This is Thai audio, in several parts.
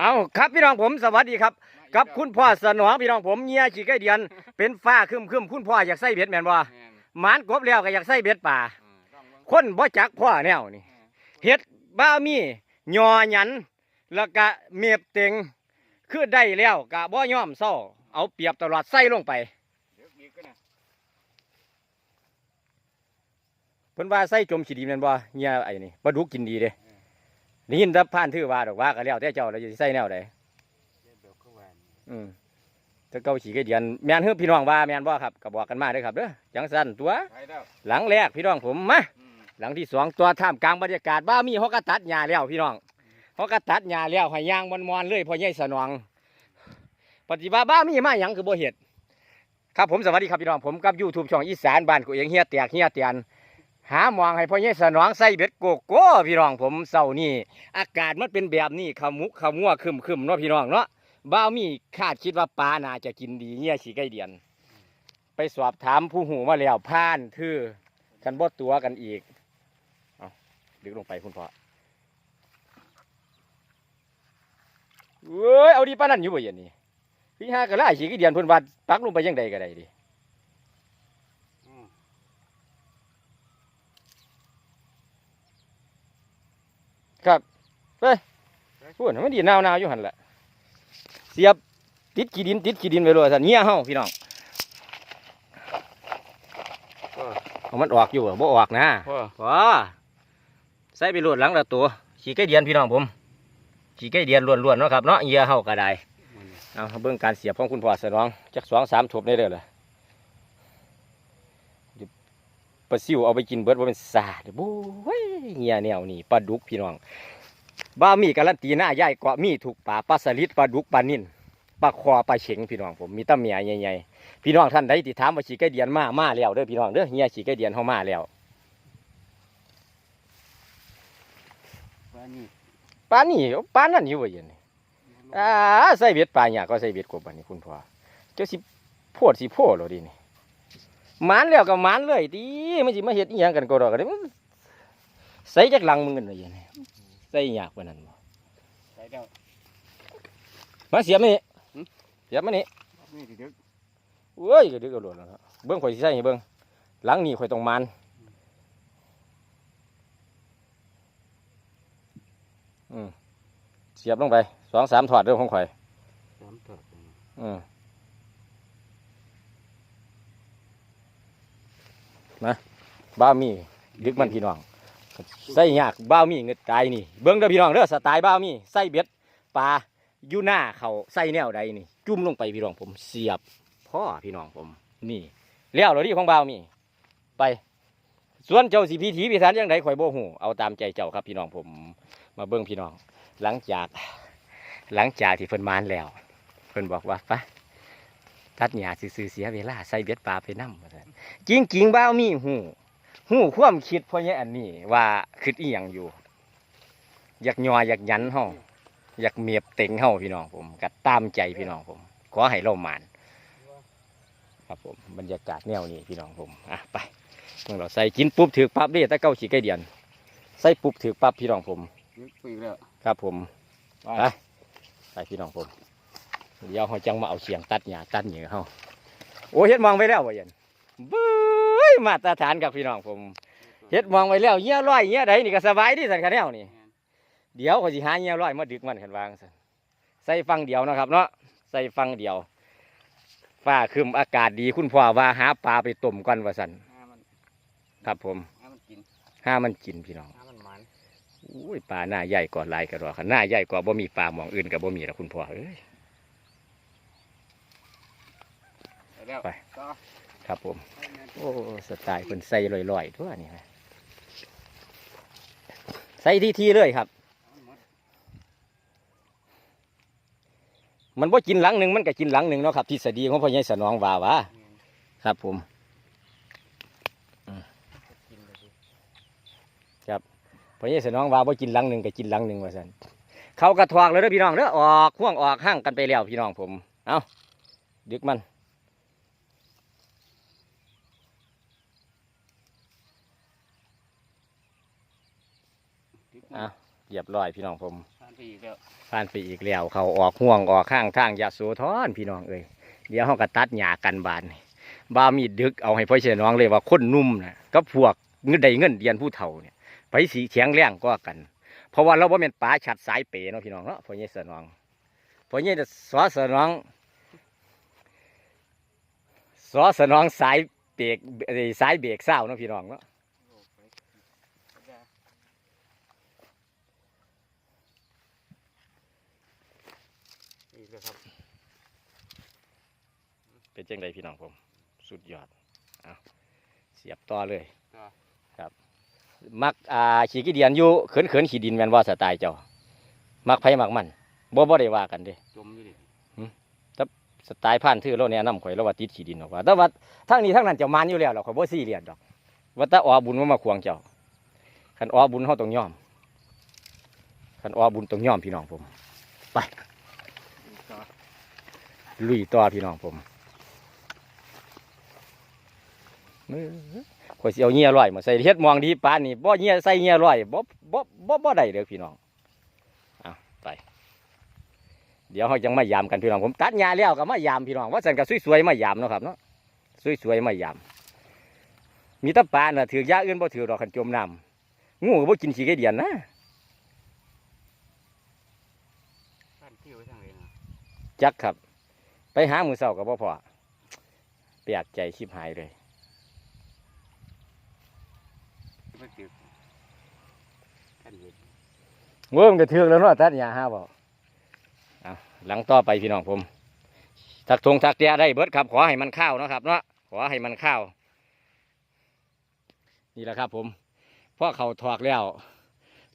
เอาครับพี่น้องผมสวัสดีครับกับคุณพ่อสนองพี่น้องผมเงียขี้ไก่เดียน เป็นฟ้าครึมครึมคุณพ่ออยากใส่เบ็ดแมนบ่แม่นหมานกบแล้วก็อยากใส่เบ็ดป่าคนบ่จักพ่อแนวนี่เฮ็ดบ้ามียอหยัน แล้วก็เมียบเต็งคือได้แล้วก็บ่ยอมเศร้าเอาเปรียบตลอดใส่ลงไปเดี๋ยวอีกก็นะเพิ่นว่าใส่จมขี้ดีแม่นบ่เงียไอ้นี่ปลาดุกกินดีเด้ ได้ยินแต่ผ่านถือว่าดอกว่าก็แล้วแต่เจ้าแล้วจะใส่แนวใดเดี๋ยวเดี๋ยวเข้าแหวนอืมถ้าเก้าขี้ไก่เดียนแม่นเฮือพี่น้องว่าแม่นบ่ครับก็บอกกันมาเด้อครับเด้อจังซั่นตัวไปแล้วหลังแรกพี่น้องผมมาอืมหลังที่สองตัวท่ามกลางบรรยากาศบ้ามีเขาก็ตัดหญ้าแล้วพี่น้องเขาก็ตัดหญ้าแล้วให้ย่างมอนๆเลยพอใหญ่สนองปฏิบัติบ้ามีมาหยังคือบ่เห็ดครับผมสวัสดีครับพี่น้องผมกับยูทูบช่องอีสานบ้านกูเองเฮียแตกเฮียเตียน หาหมองให้พ่อใหญ่สนองใส่เบ็ดโกโก้พี่น้องผมเศร้านี่อากาศมันเป็นแบบนี้ขมุกขมัวคึมคึมเนาะพี่น้องเนาะบ้ามีคาดคิดว่าปลาน่าจะกินดีเงี้ยฉีไก่เดียน ไปสอบถามผู้หูมาแล้วผ่านทื่อกันบ่ตัวกันอีกดึกลงไปคุณพ่อเว้ยเอาดีป้านั่นอยู่บ่เย็นนี่พี่ห้ากระไล่ฉีกเดียนเพิ่นว่าปักลงไปยังใดก็ได้ดิ อืม ครับเฮ้ยพูดมันดีนาวๆอยู่หั่นแหละ เสียบติดขี้ดินติดขี้ดินไปเลยสันเหี้ยเฮาพี่น้องพ่อเอามันออกอยู่บ่บ่ออกนะพ่อพอใส่ไปโหลดหลังละตัวฉีกไก่เดียนพี่น้องผมฉีกไก่เดียนล้วนๆเนาะครับเนาะเหี้ยเฮาก็ได้มันเอาเบิ่งการเสียบของคุณพ่อสนองจักสองสามทบได้เลยเหรอเดี๋ยว ปลาซิวเอาไปกินเบิดว่าเป็นสาดบู้ยเงียแนวนี่ปลาดุกพี่น้องบ้ามีการันตีหน้าย่ายเกาะมีถูกป่าปลาสลิดปลาดุกปลานิ่นปลาคอปลาเฉงพี่น้องผมมีตะเมียใหญ่ๆพี่น้องท่านใดที่ถามว่าฉีกไก่เดียนมามาแล้วเด้อพี่น้องเด้อเฮียฉีกไก่เดียนเฮามาแล้วว่านี่ปลานี่ปลานั่นอยู่ว่าเย็นนี่อ่าใส่เบ็ดปลาหยาก็ใส่เบ็ดกบบัดนี้คุณพ่อเจ้าสิโพดสิโพดเหรอดินี่ห มานแล้วก็หมานเลยดีมันสิมาเฮ็ดอีหยังกันก็ดอกกันเด้มันใส่จักหลังมึงกันเลยยังไงใส่ยากกว่านั้นบ่ไปแล้วมาเสียบมานี่เสียบมานี่นี่สิเดี๋ยวเอ้ยก็ดึกเอาโลดแล้วเนาะเบิ่งข่อยสิใส่ให้เบิ่งหลังนี้ข่อยต้องหมานอืมเสียบลงไปสองสามถอดเรื่องของข่อยสามถอดเลยอืม นะบ้ามีดึกมันพี่น้องใส่ยากบ้ามีเงืดตายนี่ เบิ้งเด้อพี่น้องเด้อสไตล์บ้ามีใส่เบ็ดปลาอยู่หน้าเขาใส่แนวใดนี่ จุ่มลงไปพี่น้องผมเสียบพ่อพี่น้องผมนี่แล้วเรอที่ของบ้ามี ไป ส่วนเจ้าสิพิถีพิถันยังไงข่อยโบหูเอาตามใจเจ้าครับพี่น้องผมมาเบิ้งพี่น้อง หลังจาก หลังจากที่เพิ่นมานแล้ว เพิ่นบอกว่าไป ตัดหญ้าซื่อๆเสียเวลาใส่เบ็ดปลาไปนำจริงจริงๆบ้าวมีหูหูความคิดพ่อใหญ่อันนี้ว่าคิดอีหยังอยู่ อยากยออยากยันเฮาอยากเมียบเต็งเฮาพี่น้องผมก็ตามใจพี่น้องผม ขอให้เราหมานครับผมบรรยากาศแนวนี้พี่น้องผมอะไปเมื่อเราใส่กินปุ๊บถือปั๊บเด้แต่เก้าฉีไก่เดียน ใส่ปุ๊บถือปั๊บพี่น้องผมนี่คุยแล้วครับผมไปไปไปพี่น้องผม เดี๋ยวเขาจังมาเอาเสียงตัดหญ้าตัดเหนือเขาโอ้เฮ็ดมองไว้แล้ววะยันบื้ยมาตรฐานกับพี่น้องผมเฮ็ดมองไว้แล้วเงี้ยร้อยเงี้ยใดนี่ก็สบายดีสันคะแนวนี่เดี๋ยวเขาสิหาเงี้ยร้อยมาดึกมันเห็นวางสันใส่ฟังเดียวนะครับ เนาะใส่ฟังเดียวฟ้าครึมอากาศดีคุณพ่อว่าหาปลาไปต้มก่อนว่าสันห้ามันครับผมห้ามันกินห้ามันกินพี่น้องห้ามันหมันอุ้ยปลาหน้าใหญ่กว่าลายกระรอกหน้าใหญ่กว่าบ่มีปลาหมองอื่นกับบ่มีแล้วคุณพ่อเอ้ย ไปแล้วไปต่อครับผมไปงานโอ้ สไตล์เป็นใส่ลอยๆทั่วนี่นะใส่ทีๆเลยครับเอาหมดมันบ่กินหลังหนึ่งมันก็กินหลังหนึ่งเนาะครับทฤษฎีของพ่อใหญ่สนองว่าว่าแม่นครับผมกินเลยสิพ่อใหญ่สนองว่าบ่กินหลังหนึ่งก็กินหลังหนึ่งว่าซั่นเขากระทวกเลยเด้อพี่น้องเด้อออกห่วงออกห้างกันไปแล้วพี่น้องผม เอาดึกมัน อะเรียบร้อยพี่น้องผมทานไปไปอีกแล้วผ่านไปอีกแล้วเขาออกห่วงออกข้างทางยาโสธรพี่น้องเอ้ยเดี๋ยวเขาก็ตัดหญ้ากันบานนี่บ้ามีดึกเอาให้พ่อเชน้องเลยว่าคนหนุ่มนะกับพวกเงินใดเงินเดียนผู้เฒ่าเนี่ยไปสีเฉียงแรงก็กัน เพราะว่าเราบ่เป็นป่าชัดสายเป๋เนาะพี่น้องเนาะพ่อเยสนองพ่อเยสอสนองสอสนองสายเบรกเอ้ยสายเบรกเศร้าเนาะพี่น้องเนาะ โอ้ไปได้อีกแล้วครับ เป็นจังไดพี่น้องผม สุดยอดเอาเสียบต่อเลยต่อครับ มักอ่าขี่กีเดียนอยู่เขินเขินๆขี่ดินแมนว่าสไตล์เจ้า มักไผมักมันบ่บ่ได้ว่ากันเด้จมอยู่ดิสไตล์ผ่านทื่อเราเนี่ยนำข่อยเราว่าติดขี่ดินออกว่าแต่ว่าทั้งนี้ทั้งนั้นเจ้ามันอยู่แล้วเราข่อยบ่ซีเรียสดอกว่าแต่ออบุญว่ามาควงเจ้าคันออบุญเฮาต้องยอมคันออบุญต้องยอมพี่น้องผมต่อลุยต่อพี่น้องผมมื้อ ข่อยสิเอาเงี้ยร้อยมาใส่เฮ็ดมองดีปานนี่บ่เงี้ยใส่เงี้ยร้อยบ่บ่บ่บ่ได้เด้อพี่น้องเอาไปเดี๋ยวเฮาจังมายามกันพี่น้องผมตัดหญ้าแล้วก็มายามพี่น้องว่าซั่นก็สวยๆมายามเนาะครับเนาะสวยๆมายาม มีแตะปลาน่ะถือยาอื่นบ่ถือดอกคันจมน้ำงูก็บ่กินขี้ไก่เดียนนะท่านที่ไว้ทางไหนนะจักครับ ไปหามือเศร้ากับพ่อพอแปลกใจชิบหายเลย ไม่ติดท่านเห็นเมื่อมันก็เทือกแล้วเนาะตัดหญ้าห้าบ่เอาหลังต่อไปพี่น้องผม ทักทงทักเตียได้เบิดครับ ขอให้มันข้าวเนาะครับเนาะขอให้มันข้าว นี่แหละครับ ผมพ่อเขาถอกแล้ว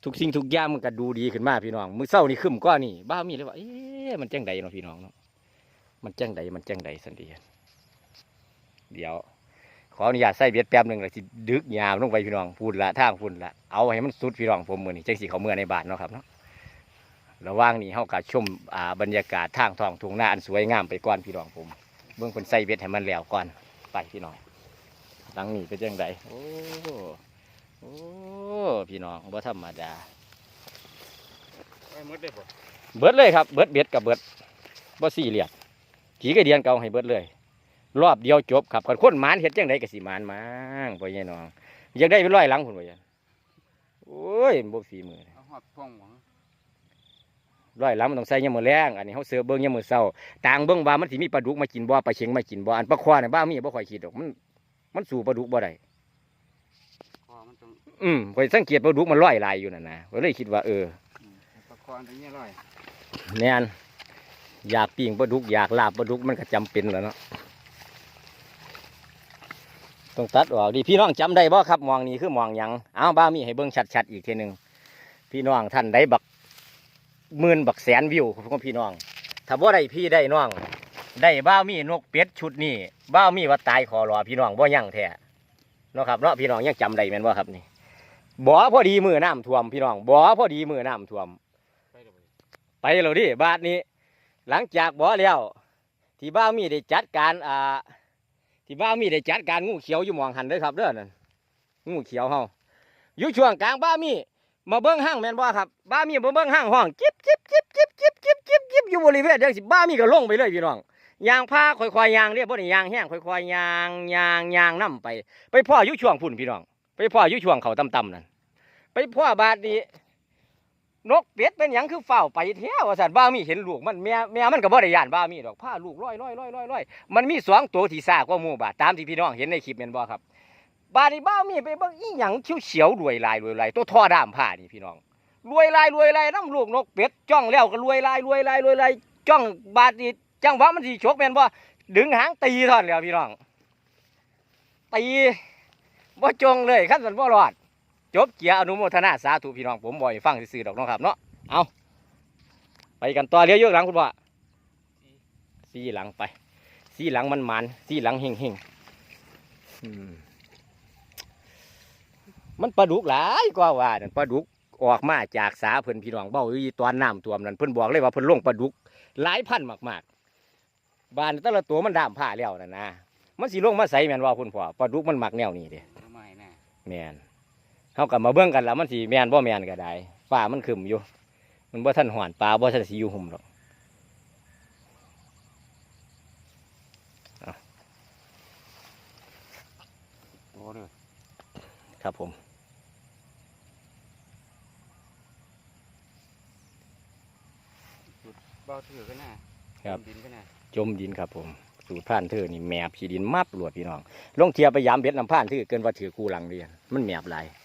ทุกสิ่งทุกอย่างมันก็ดูดีขึ้นมาพี่น้องมือเศร้านี่ขึ้นก็นี่บ้ามีเลยว่าเอ๊ะมันจังใดเนาะพี่น้องเนาะมันจังใดมันจังใดสันเดียเดี๋ยว ขออนุญาตใส่เบ็ดแป๊บหนึ่งเลยสิดึกยามลงไปพี่น้องพูดละทางพูดละเอาให้มันสุดพี่น้องผมมือนี่จังสิเขาเมื่อในบ้านเนาะครับเนาะระหว่างนี้เฮากับชมอ่าบรรยากาศทางท้องทุ่งนาอันสวยงามไปก่อนพี่น้องผมเบื้องคนใส่เบ็ดให้มันแล้วก่อนไปพี่น้องหลังนี้เป็นจังใดโอ้โอ้พี่น้องบ่ธรรมดาไว้หมดเลยบ่เบิดเลยครับเบิดเบ็ดกับเบิดบ่สี่เหลี่ยมผีกระเดียนเก่าให้เบิดเลย รอบเดียวจบครับคนคนหมานเฮ็ดจังไดก็สิหมานมั่งพ่อใหญ่น้องอยากได้เป็นร้อยหลังพุ่นบ่ยันโอ้ยบ่ฝีมือเอาหอดพ่องหวังร้อยหลังมันต้องใส่ยามมื้อแรงอันนี้เฮาเสือเบิ่งยามมื้อเช้าต่างเบิ่งว่ามันสิมีปลาดุกมากินบ่ปลาเข็งมากินบ่อันปลาควาเนี่ยบ้ามีบ่ค่อยคิดดอกมันมันสู้ปลาดุกบ่ได้คอมันต้องอืมข่อยสังเกตปลาดุกมันลอยลายอยู่นั่นนะก็เลยคิดว่าเอออืมประคองตรงนี้ร้อยแน่นอยากปิ้งปลาดุกอยากลาบปลาดุกมันก็จำเป็นแหล้วเนาะ ต้องตัดออกดิพี่น้องจำได้บ่ครับมองนี้คือมองยังเอาบ้ามีให้เบิ่งชัดๆอีกทีหนึ่งพี่น้องท่านได้บักหมื่นบักแสนวิวของพี่น้อง ถ้าบ่ได้พี่ได้น้อง ได้บ้ามีนกเป็ดชุดนี้บ้ามีว่าตายขอรอพี่น้องบ่ยั่งแท้เนาะครับเนาะพี่น้องยังจำได้แม่นบ่ครับนี่บ่พอดีมือน้ำท่วมพี่น้องบ่พอดีมือน้ำท่วม ไปเลยดิบาทนี้ หลังจากบ่แล้ว ที่บ้ามีได้จัดการอ่า ที่บ้ามีได้จัดการงูเขียวอยู่หมองหันเด้อครับเด้อนั่นงูเขียวเฮาอยู่ช่วงกลางบ้ามีมาเบิ้งห้างแมนบ่ครับบ้ามีมาเบิ้งห้างห้องจิบจิบจิบจิบจิบจิบจิบจิบอยู่บริเวณเดียวสิบ้ามีก็ลงไปเลยพี่น้องยางพาค่อยๆยางเรียบบ่ได้ยางแห้งค่อยๆยางยางยางนํไป ไปพ่ออยู่ช่วงพุ่นพี่น้อง ไปพ่ออยู่ช่วงเขาต่ำๆนั่นไปพ่อบาดนี้ นกเป็ดเป็นหยังคือเฝ้าไปแท้ว่าสันบ้ามีเห็นลูกมันแม่แม่มันก็บ่ได้ย่านบ้ามีดอกผ้าลูกร้อยร้อยร้อยร้อยร้อยมันมีสองตัวที่ซ่ากว่าหมู่บาตามที่พี่น้องเห็นในคลิปแม่นบ่ครับบาดนี้บ้ามีไปเบิ่งอีหยังเขียวเฉียวรวยลายรวยลายตัวท่อด้ามผ้านี่พี่น้องรวยลายรวยลายน้ำลูกนกเป็ดจ้องแล้วก็รวยลายรวยลายรวยลายจ้องบาดนี้จังหวะมันสิชกแม่นบ่ดึงหางตีท่อนแล้วพี่น้องตีบ่จงเลยคันสันบ่รอด จบเกียร์อนุโมทนาสาธุพี่น้องผมบ่อยฟังซื่อๆดอกเนาะครับเนาะเอาไปกันต่อเลี้ยวเยอะหลังคุณพ่อสีหลังไป สีหลังมันมันสีหลังเฮงเฮงๆอืมมันปลาดุกหลายกว่าว่านั่นปลาดุกออกมาจากสาเพิ่นพี่น้องเบ้าอยู่ตอนน้ำท่วมนั่นเพิ่นบอกเลยว่าเพิ่นลงปลาดุกหลายพันมากๆ บานแต่ละตัวมันดามผ้าแล้วนั่นนะมันสิลงมาใส่แม่นว่าคุณพ่อปลาดุกมันมักแนวนี้เด้เอาไม้น่ะแมน เขากลับมาเบิ่งกันแล้วมันสิแมนบ่แมนก็ได้ฟ้ามันขึ้นอยู่ มันบ่ท่านหอนปลาบ่ท่านสิอยู่หุ่มหรอกโอ้เด้อครับผมเบาถือกันนะครับดินกันนะจมดินครับผมสูตรผ่านเธอนี่แมบขีดินมับหลวดพี่น้องลงเทียบไปยามเบ็ดน้ำผ่านเธอเกินว่าถือกูหลังเรียนมันแมบหลายเบิ่งเ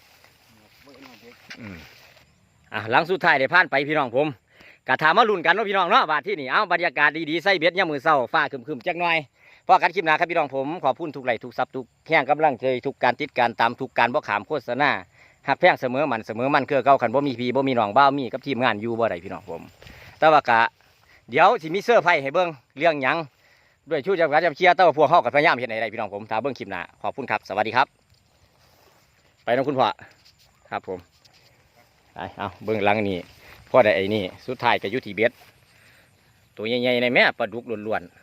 อืมอะหลังสุดท้ายได้ผ่านไปพี่น้องผมกะถามมาลุ้นกันว่าพี่น้องเนาะบาดที่นี่เอาบรรยากาศดีๆใส่เบ็ดยามมือเศร้าฟ้าคึมๆจักหน่อยพอกันคลิปหน้าครับพี่น้องผมขอบคุณทุกไหลทุกซับทุกแข่งกำลังใจทุกการติดการตามทุกการบ่ขามโฆษณาหักแพงเสมอมันเสมอมันคือเก่าขันบ่มีพี่บ่มีน้องบ้ามีกับทีมงานอยู่บ่ได้พี่น้องผม แต่ว่ากะเดี๋ยวสิมีเสื้อไผ่ให้เบิ่งเรื่องหยังด้วยชู้จักรจับเชียร์แต่ว่าพวกเฮากับพยายามเฮ็ดให้ได้พี่น้องผมถ้าเบิ่งคลิปหน้าขอบคุณครับสวัสดีครับ ไปน้องคุณพ่อครับผม เอาเบื้องหลังนี่พ่อได้ไอ้นี่ สุดท้ายก็ยุติเบ็ดตัวใหญ่ๆในแม่ปลาดุกล้วนๆ